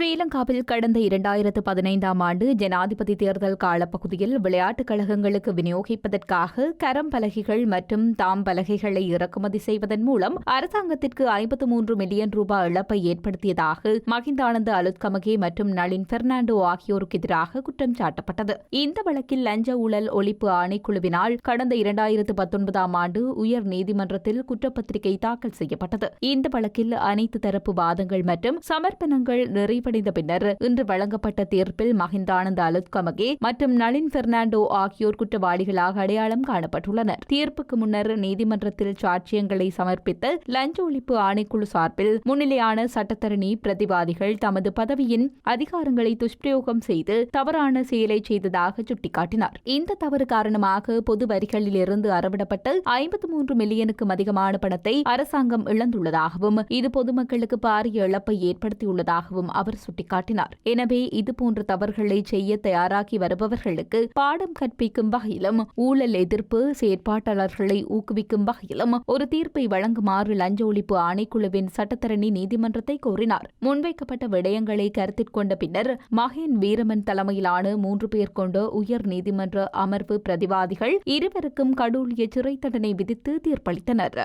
ஸ்ரீலங்காவில் கடந்த இரண்டாயிரத்து பதினைந்தாம் ஆண்டு ஜனாதிபதி தேர்தல் காலப்பகுதியில் விளையாட்டுக் கழகங்களுக்கு விநியோகிப்பதற்காக கரம் பலகைகள் மற்றும் தாம் பலகைகளை இறக்குமதி செய்வதன் மூலம் அரசாங்கத்திற்கு ஐம்பத்து மூன்று மில்லியன் ரூபாய் இழப்பை ஏற்படுத்தியதாக மகிந்தானந்த அலுத்கமகே மற்றும் நளின் பெர்னாண்டோ ஆகியோருக்கு எதிராக குற்றம் சாட்டப்பட்டது. இந்த வழக்கில் லஞ்ச ஊழல் ஒழிப்பு ஆணைக்குழுவினால் கடந்த இரண்டாயிரத்து பத்தொன்பதாம் ஆண்டு உயர் நீதிமன்றத்தில் குற்றப்பத்திரிகை தாக்கல் செய்யப்பட்டது. இந்த வழக்கில் அனைத்து தரப்பு வாதங்கள் மற்றும் சமர்ப்பணங்கள் நிறைவடைந்த பின்னர் இன்று வழங்கப்பட்ட தீர்ப்பில் மஹிந்தானந்த அலுத்கமகே மற்றும் நளின் பெர்னாண்டோ ஆகியோர் குற்றவாளிகளாக அடையாளம் காணப்பட்டுள்ளனர். தீர்ப்புக்கு முன்னர் நீதிமன்றத்தில் சாட்சியங்களை சமர்ப்பித்த லஞ்ச ஒழிப்பு ஆணைக்குழு சார்பில் முன்னிலையான சட்டத்தரணி பிரதிவாதிகள் தமது பதவியின் அதிகாரங்களை துஷ்பிரயோகம் செய்து தவறான செயலை செய்ததாக சுட்டிக்காட்டினார். இந்த தவறு காரணமாக பொது வரிகளில் இருந்து அறவிடப்பட்ட ஐம்பத்தி மூன்று மில்லியனுக்கும் அதிகமான பணத்தை அரசாங்கம் இழந்துள்ளதாகவும் இது பொதுமக்களுக்கு பாரிய இழப்பை ஏற்படுத்தியுள்ளதாகவும் அவர் சுட்டிக்காட்டினார். எனவே இதுபோன்ற தவறுகளை செய்ய தயாராகி வருபவர்களுக்கு பாடம் கற்பிக்கும் வகையிலும் ஊழல் எதிர்ப்பு செயற்பாட்டாளர்களை ஊக்குவிக்கும் வகையிலும் ஒரு தீர்ப்பை வழங்குமாறு லஞ்ச ஒழிப்பு ஆணைக்குழுவின் சட்டத்தரணி நீதிமன்றத்தை கோரினார். முன்வைக்கப்பட்ட விடயங்களை கருத்தில் கொண்ட பின்னர் மகேன் வீரமன் தலைமையிலான மூன்று பேர் கொண்ட உயர் நீதிமன்ற அமர்வு பிரதிவாதிகள் இருவருக்கும் கடூழிய சிறை தண்டனை விதித்து தீர்ப்பளித்தனர்.